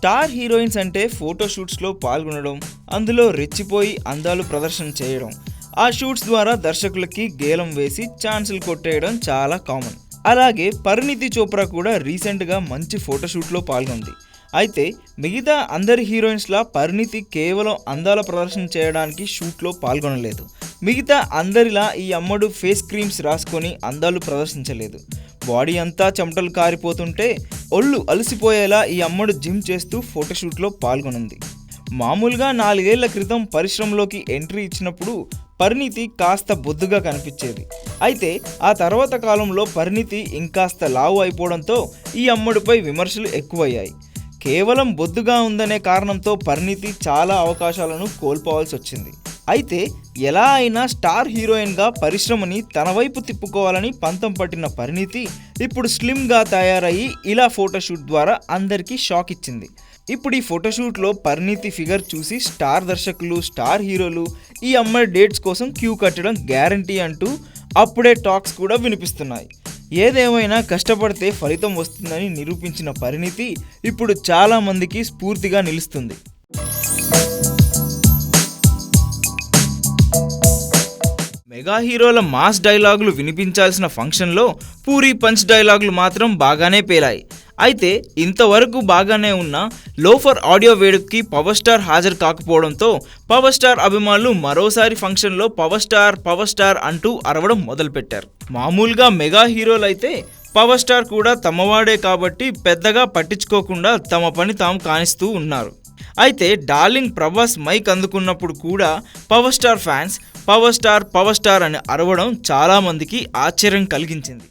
Star heroines అంటే ఫోటోషూట్స్లో పాల్గొనడం అందులో రెచ్చిపోయి అందాలు ప్రదర్శన చేయడం. ఆ షూట్స్ ద్వారా దర్శకులకి గేలం వేసి ఛాన్సులు కొట్టేయడం చాలా కామన్. అలాగే పరిణితి చోప్రా కూడా రీసెంట్గా మంచి ఫోటోషూట్లో పాల్గొంది. అయితే మిగతా అందరి హీరోయిన్స్లా పరిణితి కేవలం అందాల ప్రదర్శన చేయడానికి షూట్లో పాల్గొనలేదు. మిగతా అందరిలా ఈ అమ్మడు ఫేస్ క్రీమ్స్ రాసుకొని అందాలు ప్రదర్శించలేదు. బాడీ అంతా చెమటలు కారిపోతుంటే ఒళ్ళు అలసిపోయేలా ఈ అమ్మడు జిమ్ చేస్తూ ఫోటోషూట్లో పాల్గొనుంది. మామూలుగా నాలుగేళ్ళ క్రితం పరిశ్రమలోకి ఎంట్రీ ఇచ్చినప్పుడు పరిణితి కాస్త బొద్దుగా కనిపించేది. అయితే ఆ తర్వాత కాలంలో పరిణితి ఇంకాస్త లావు అయిపోవడంతో ఈ అమ్మడిపై విమర్శలు ఎక్కువయ్యాయి. కేవలం బొద్దుగా ఉందనే కారణంతో పరిణితి చాలా అవకాశాలను కోల్పోవాల్సి వచ్చింది అయితే ఎలా అయినా స్టార్ హీరోయిన్గా పరిశ్రమని తన వైపు తిప్పుకోవాలని పంతం పట్టిన పరిణితి ఇప్పుడు స్లిమ్గా తయారయ్యి ఇలా ఫోటోషూట్ ద్వారా అందరికీ షాక్ ఇచ్చింది. ఇప్పుడు ఈ ఫోటోషూట్లో పరిణితి ఫిగర్ చూసి స్టార్ దర్శకులు స్టార్ హీరోలు ఈ అమ్మాయి డేట్స్ కోసం క్యూ కట్టడం గ్యారంటీ అంటూ అప్పుడే టాక్స్ కూడా వినిపిస్తున్నాయి. ఏదేమైనా కష్టపడితే ఫలితం వస్తుందని నిరూపించిన పరిణితి ఇప్పుడు చాలామందికి స్ఫూర్తిగా నిలుస్తుంది. మెగా హీరోల మాస్ డైలాగులు వినిపించాల్సిన ఫంక్షన్లో పూరి పంచ్ డైలాగులు మాత్రం బాగానే పేలాయి. అయితే ఇంతవరకు బాగానే ఉన్న లోఫర్ ఆడియో వేడుకకి పవర్ స్టార్ హాజరు కాకపోవడంతో పవర్ స్టార్ అభిమానులు మరోసారి ఫంక్షన్లో పవర్ స్టార్ పవర్ స్టార్ అంటూ అరవడం మొదలుపెట్టారు. మామూలుగా మెగా హీరోలు అయితే పవర్ స్టార్ కూడా తమవాడే కాబట్టి పెద్దగా పట్టించుకోకుండా తమ పని తాము కానిస్తూ ఉన్నారు. అయితే డార్లింగ్ ప్రభాస్ మైక్ అందుకున్నప్పుడు కూడా power star fans power star power star అని అరవడం చాలామందికి ఆశ్చర్యం కలిగించింది.